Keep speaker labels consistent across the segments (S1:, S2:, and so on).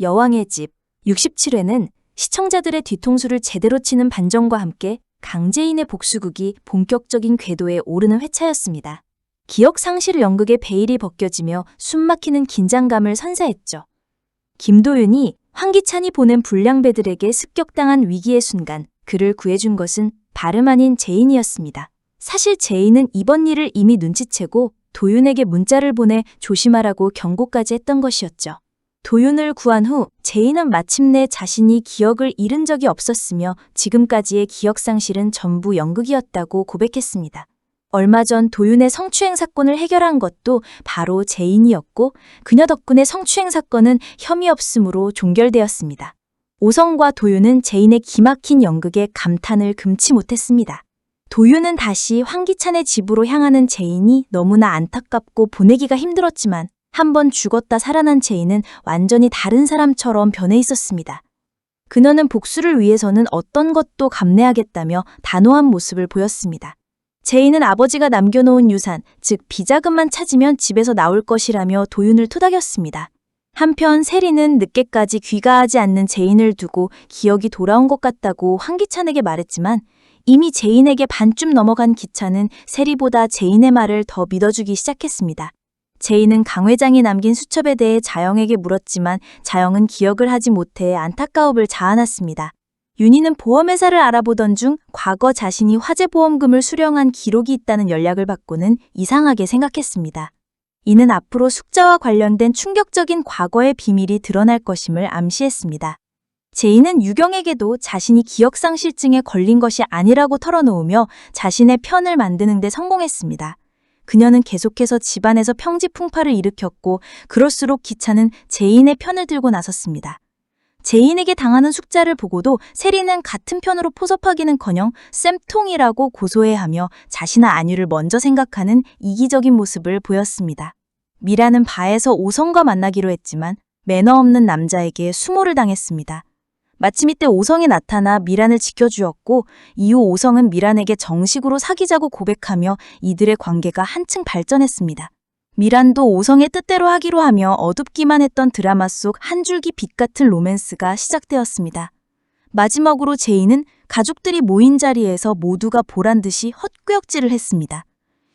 S1: 여왕의 집 67회는 시청자들의 뒤통수를 제대로 치는 반전과 함께 강재인의 복수극이 본격적인 궤도에 오르는 회차였습니다. 기억 상실 연극의 베일이 벗겨지며 숨막히는 긴장감을 선사했죠. 김도윤이 황기찬이 보낸 불량배들에게 습격당한 위기의 순간 그를 구해준 것은 다름 아닌 제인이었습니다. 사실 제인은 이번 일을 이미 눈치채고 도윤에게 문자를 보내 조심하라고 경고까지 했던 것이었죠. 도윤을 구한 후 제인은 마침내 자신이 기억을 잃은 적이 없었으며 지금까지의 기억 상실은 전부 연극이었다고 고백했습니다. 얼마 전 도윤의 성추행 사건을 해결한 것도 바로 제인이었고 그녀 덕분에 성추행 사건은 혐의 없음으로 종결되었습니다. 오성과 도윤은 제인의 기막힌 연극에 감탄을 금치 못했습니다. 도윤은 다시 황기찬의 집으로 향하는 제인이 너무나 안타깝고 보내기가 힘들었지만 한 번 죽었다 살아난 제인은 완전히 다른 사람처럼 변해 있었습니다. 그녀는 복수를 위해서는 어떤 것도 감내하겠다며 단호한 모습을 보였습니다. 제인은 아버지가 남겨놓은 유산, 즉 비자금만 찾으면 집에서 나올 것이라며 도윤을 토닥였습니다. 한편 세리는 늦게까지 귀가하지 않는 제인을 두고 기억이 돌아온 것 같다고 황기찬에게 말했지만 이미 제인에게 반쯤 넘어간 기찬은 세리보다 제인의 말을 더 믿어주기 시작했습니다. 제인은 강 회장이 남긴 수첩에 대해 자영에게 물었지만 자영은 기억을 하지 못해 안타까움을 자아났습니다. 윤희는 보험회사를 알아보던 중 과거 자신이 화재보험금을 수령한 기록이 있다는 연락을 받고는 이상하게 생각했습니다. 이는 앞으로 숙자와 관련된 충격적인 과거의 비밀이 드러날 것임을 암시했습니다. 제인은 유경에게도 자신이 기억상실증에 걸린 것이 아니라고 털어놓으며 자신의 편을 만드는 데 성공했습니다. 그녀는 계속해서 집안에서 평지풍파를 일으켰고 그럴수록 기차는 제인의 편을 들고 나섰습니다. 제인에게 당하는 숙자를 보고도 세리는 같은 편으로 포섭하기는커녕 쌤통이라고 고소해하며 자신의 안위를 먼저 생각하는 이기적인 모습을 보였습니다. 미라는 바에서 오성과 만나기로 했지만 매너 없는 남자에게 수모를 당했습니다. 마침 이때 오성이 나타나 미란을 지켜주었고 이후 오성은 미란에게 정식으로 사귀자고 고백하며 이들의 관계가 한층 발전했습니다. 미란도 오성의 뜻대로 하기로 하며 어둡기만 했던 드라마 속 한 줄기 빛 같은 로맨스가 시작되었습니다. 마지막으로 제이는 가족들이 모인 자리에서 모두가 보란 듯이 헛구역질을 했습니다.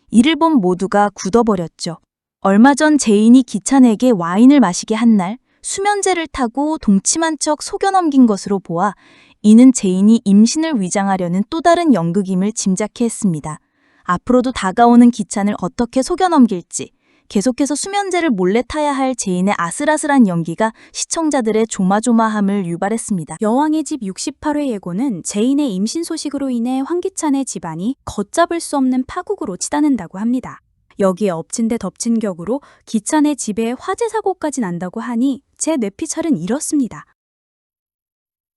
S1: 이를 본 모두가 굳어버렸죠. 얼마 전 제인이 기찬에게 와인을 마시게 한 날 수면제를 타고 동침한 척 속여 넘긴 것으로 보아 이는 제인이 임신을 위장하려는 또 다른 연극임을 짐작해 했습니다. 앞으로도 다가오는 기찬을 어떻게 속여 넘길지 계속해서 수면제를 몰래 타야 할 제인의 아슬아슬한 연기가 시청자들의 조마조마함을 유발했습니다.
S2: 여왕의 집 68회 예고는 제인의 임신 소식으로 인해 황기찬의 집안이 걷잡을 수 없는 파국으로 치닫는다고 합니다. 여기에 엎친 데 덮친 격으로 기찬의 집에 화재 사고까지 난다고 하니 제 뇌피찰은 이렇습니다.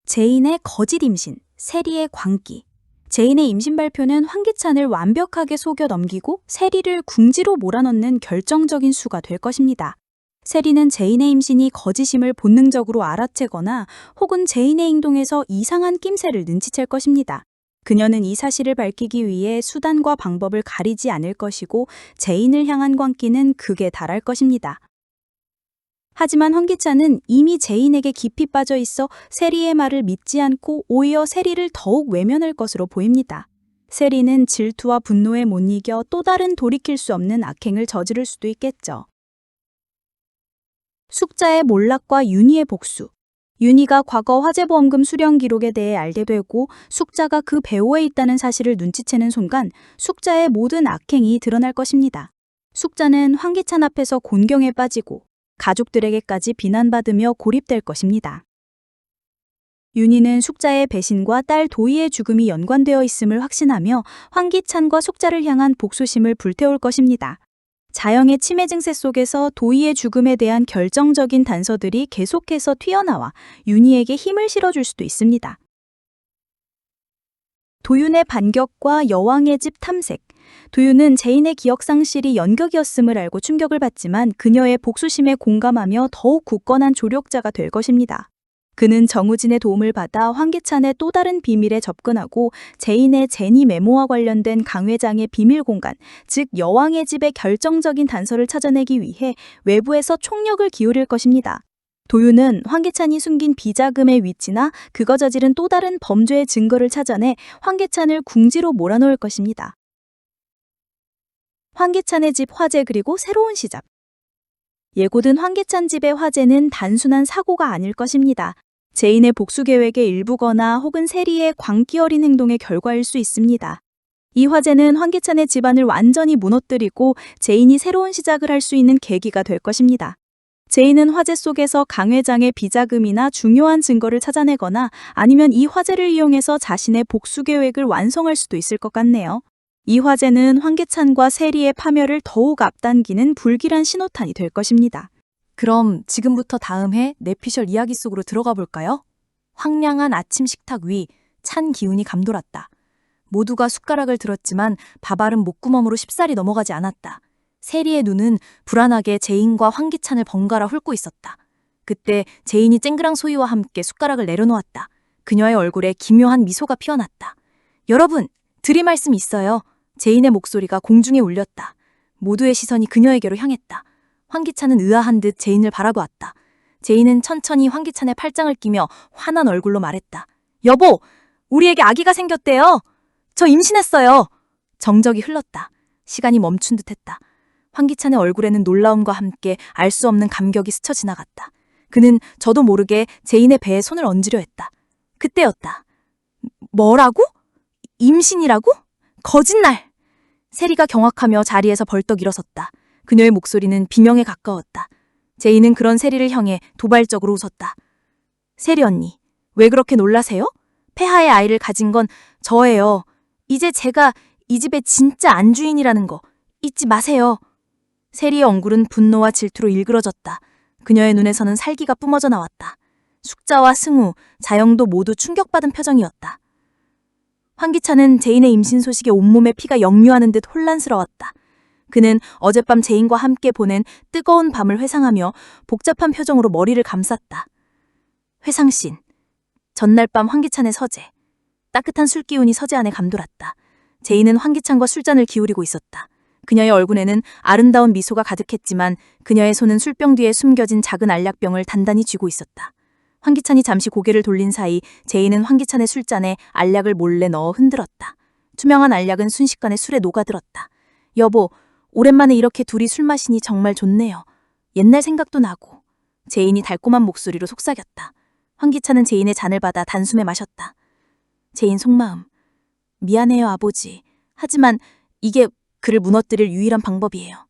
S2: 제인의 거짓 임신, 세리의 광기. 제인의 임신 발표는 황기찬을 완벽하게 속여 넘기고 세리를 궁지로 몰아넣는 결정적인 수가 될 것입니다. 세리는 제인의 임신이 거짓임을 본능적으로 알아채거나 혹은 제인의 행동에서 이상한 낌새를 눈치챌 것입니다. 그녀는 이 사실을 밝히기 위해 수단과 방법을 가리지 않을 것이고 제인을 향한 광기는 극에 달할 것입니다. 하지만 황기찬은 이미 제인에게 깊이 빠져 있어 세리의 말을 믿지 않고 오히려 세리를 더욱 외면할 것으로 보입니다. 세리는 질투와 분노에 못 이겨 또 다른 돌이킬 수 없는 악행을 저지를 수도 있겠죠. 숙자의 몰락과 윤희의 복수. 윤희가 과거 화재보험금 수령 기록에 대해 알게 되고 숙자가 그 배후에 있다는 사실을 눈치채는 순간 숙자의 모든 악행이 드러날 것입니다. 숙자는 황기찬 앞에서 곤경에 빠지고 가족들에게까지 비난받으며 고립될 것입니다. 윤희는 숙자의 배신과 딸 도희의 죽음이 연관되어 있음을 확신하며 황기찬과 숙자를 향한 복수심을 불태울 것입니다. 자영의 치매 증세 속에서 도희의 죽음에 대한 결정적인 단서들이 계속해서 튀어나와 윤희에게 힘을 실어줄 수도 있습니다. 도윤의 반격과 여왕의 집 탐색. 도윤은 제인의 기억 상실이 연극이었음을 알고 충격을 받지만 그녀의 복수심에 공감하며 더욱 굳건한 조력자가 될 것입니다. 그는 정우진의 도움을 받아 황기찬의 또 다른 비밀에 접근하고 제인의 제니 메모와 관련된 강 회장의 비밀 공간, 즉 여왕의 집의 결정적인 단서를 찾아내기 위해 외부에서 총력을 기울일 것입니다. 도윤은 황계찬이 숨긴 비자금의 위치나 그거 저지른 또 다른 범죄의 증거를 찾아내 황계찬을 궁지로 몰아넣을 것입니다. 황계찬의 집 화재 그리고 새로운 시작. 예고된 황계찬 집의 화재는 단순한 사고가 아닐 것입니다. 제인의 복수 계획의 일부거나 혹은 세리의 광기 어린 행동의 결과일 수 있습니다. 이 화재는 황계찬의 집안을 완전히 무너뜨리고 제인이 새로운 시작을 할 수 있는 계기가 될 것입니다. 제인은 화재 속에서 강 회장의 비자금이나 중요한 증거를 찾아내거나 아니면 이 화재를 이용해서 자신의 복수 계획을 완성할 수도 있을 것 같네요. 이 화재는 황계찬과 세리의 파멸을 더욱 앞당기는 불길한 신호탄이 될 것입니다.
S1: 그럼 지금부터 다음 해 내피셜 이야기 속으로 들어가 볼까요? 황량한 아침 식탁 위 찬 기운이 감돌았다. 모두가 숟가락을 들었지만 밥알은 목구멍으로 쉽사리 넘어가지 않았다. 세리의 눈은 불안하게 제인과 황기찬을 번갈아 훑고 있었다. 그때 제인이 쨍그랑 소리와 함께 숟가락을 내려놓았다. 그녀의 얼굴에 기묘한 미소가 피어났다. 여러분, 드릴 말씀 있어요. 제인의 목소리가 공중에 울렸다. 모두의 시선이 그녀에게로 향했다. 황기찬은 의아한 듯 제인을 바라보았다. 제인은 천천히 황기찬의 팔짱을 끼며 환한 얼굴로 말했다. 여보, 우리에게 아기가 생겼대요. 저 임신했어요. 정적이 흘렀다. 시간이 멈춘 듯 했다. 황기찬의 얼굴에는 놀라움과 함께 알 수 없는 감격이 스쳐 지나갔다. 그는 저도 모르게 제인의 배에 손을 얹으려 했다. 그때였다. 뭐라고? 임신이라고? 거짓말! 세리가 경악하며 자리에서 벌떡 일어섰다. 그녀의 목소리는 비명에 가까웠다. 제인은 그런 세리를 향해 도발적으로 웃었다. 세리 언니, 왜 그렇게 놀라세요? 폐하의 아이를 가진 건 저예요. 이제 제가 이 집의 진짜 안주인이라는 거 잊지 마세요. 세리의 얼굴은 분노와 질투로 일그러졌다. 그녀의 눈에서는 살기가 뿜어져 나왔다. 숙자와 승우, 자영도 모두 충격받은 표정이었다. 황기찬은 제인의 임신 소식에 온몸에 피가 역류하는 듯 혼란스러웠다. 그는 어젯밤 제인과 함께 보낸 뜨거운 밤을 회상하며 복잡한 표정으로 머리를 감쌌다. 회상씬. 전날 밤 황기찬의 서재. 따뜻한 술 기운이 서재 안에 감돌았다. 제인은 황기찬과 술잔을 기울이고 있었다. 그녀의 얼굴에는 아름다운 미소가 가득했지만 그녀의 손은 술병 뒤에 숨겨진 작은 알약병을 단단히 쥐고 있었다. 황기찬이 잠시 고개를 돌린 사이 제인은 황기찬의 술잔에 알약을 몰래 넣어 흔들었다. 투명한 알약은 순식간에 술에 녹아들었다. 여보, 오랜만에 이렇게 둘이 술 마시니 정말 좋네요. 옛날 생각도 나고. 제인이 달콤한 목소리로 속삭였다. 황기찬은 제인의 잔을 받아 단숨에 마셨다. 제인 속마음. 미안해요, 아버지. 하지만 이게 그를 무너뜨릴 유일한 방법이에요.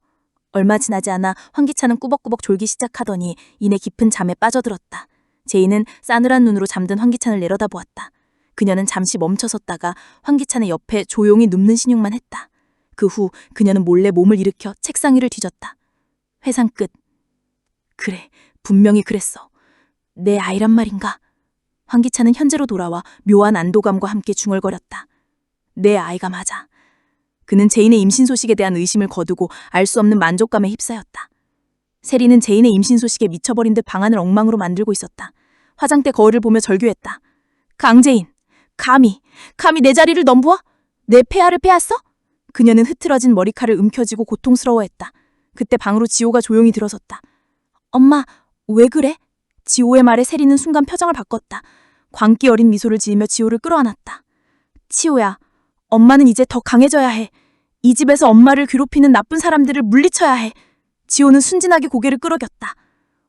S1: 얼마 지나지 않아 황기찬은 꾸벅꾸벅 졸기 시작하더니 이내 깊은 잠에 빠져들었다. 제인은 싸늘한 눈으로 잠든 황기찬을 내려다보았다. 그녀는 잠시 멈춰섰다가 황기찬의 옆에 조용히 눕는 신용만 했다. 그 후 그녀는 몰래 몸을 일으켜 책상 위를 뒤졌다. 회상 끝. 그래, 분명히 그랬어. 내 아이란 말인가? 황기찬은 현재로 돌아와 묘한 안도감과 함께 중얼거렸다. 내 아이가 맞아. 그는 제인의 임신 소식에 대한 의심을 거두고 알 수 없는 만족감에 휩싸였다. 세리는 제인의 임신 소식에 미쳐버린 듯 방안을 엉망으로 만들고 있었다. 화장대 거울을 보며 절규했다. 강제인, 감히, 감히 내 자리를 넘보아? 내 폐하를 빼앗어? 그녀는 흐트러진 머리칼을 움켜쥐고 고통스러워했다. 그때 방으로 지호가 조용히 들어섰다. 엄마, 왜 그래? 지호의 말에 세리는 순간 표정을 바꿨다. 광기 어린 미소를 지으며 지호를 끌어안았다. 치호야, 엄마는 이제 더 강해져야 해. 이 집에서 엄마를 괴롭히는 나쁜 사람들을 물리쳐야 해. 지호는 순진하게 고개를 끌어겼다.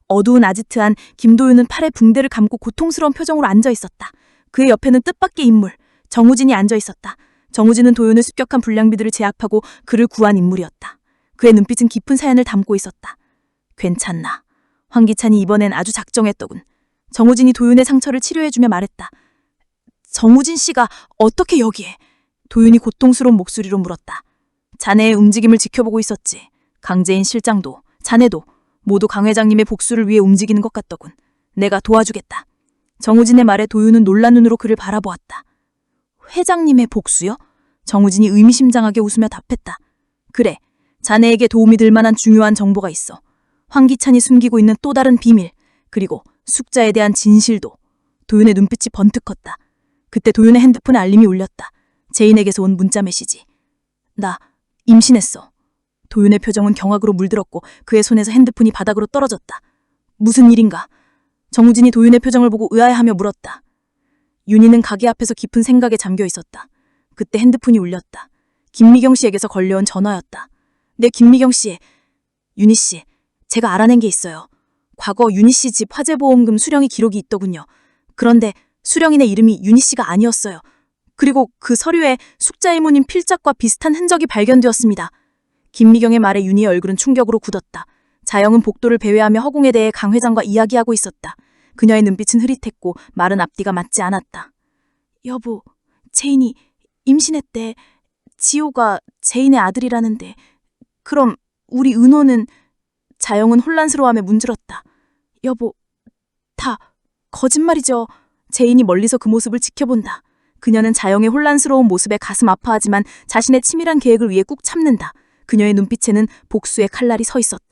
S1: 어두운 아지트한 김도윤은 팔에 붕대를 감고 고통스러운 표정으로 앉아 있었다. 그의 옆에는 뜻밖의 인물, 정우진이 앉아 있었다. 정우진은 도윤을 습격한 불량비들을 제압하고 그를 구한 인물이었다. 그의 눈빛은 깊은 사연을 담고 있었다. 괜찮나. 황기찬이 이번엔 아주 작정했더군. 정우진이 도윤의 상처를 치료해주며 말했다. 정우진 씨가 어떻게 여기에? 도윤이 고통스러운 목소리로 물었다. 자네의 움직임을 지켜보고 있었지. 강재인 실장도, 자네도 모두 강 회장님의 복수를 위해 움직이는 것 같더군. 내가 도와주겠다. 정우진의 말에 도윤은 놀란 눈으로 그를 바라보았다. 회장님의 복수요? 정우진이 의미심장하게 웃으며 답했다. 그래, 자네에게 도움이 될 만한 중요한 정보가 있어. 황기찬이 숨기고 있는 또 다른 비밀, 그리고 숙자에 대한 진실도. 도윤의 눈빛이 번뜩 컸다. 그때 도윤의 핸드폰에 알림이 울렸다. 제인에게서 온 문자 메시지. 나 임신했어. 도윤의 표정은 경악으로 물들었고 그의 손에서 핸드폰이 바닥으로 떨어졌다. 무슨 일인가? 정우진이 도윤의 표정을 보고 의아해하며 물었다. 윤희는 가게 앞에서 깊은 생각에 잠겨 있었다. 그때 핸드폰이 울렸다. 김미경 씨에게서 걸려온 전화였다. 네, 김미경 씨. 윤희 씨, 제가 알아낸 게 있어요. 과거 윤희 씨 집 화재보험금 수령이 기록이 있더군요. 그런데 수령인의 이름이 윤희 씨가 아니었어요. 그리고 그 서류에 숙자 이모님 필작과 비슷한 흔적이 발견되었습니다. 김미경의 말에 윤희의 얼굴은 충격으로 굳었다. 자영은 복도를 배회하며 허공에 대해 강 회장과 이야기하고 있었다. 그녀의 눈빛은 흐릿했고 말은 앞뒤가 맞지 않았다. 여보, 제인이 임신했대. 지호가 제인의 아들이라는데. 그럼 우리 은호는 자영은 혼란스러워하며 문질렀다. 여보, 다 거짓말이죠. 제인이 멀리서 그 모습을 지켜본다. 그녀는 자영의 혼란스러운 모습에 가슴 아파하지만 자신의 치밀한 계획을 위해 꾹 참는다. 그녀의 눈빛에는 복수의 칼날이 서 있었다.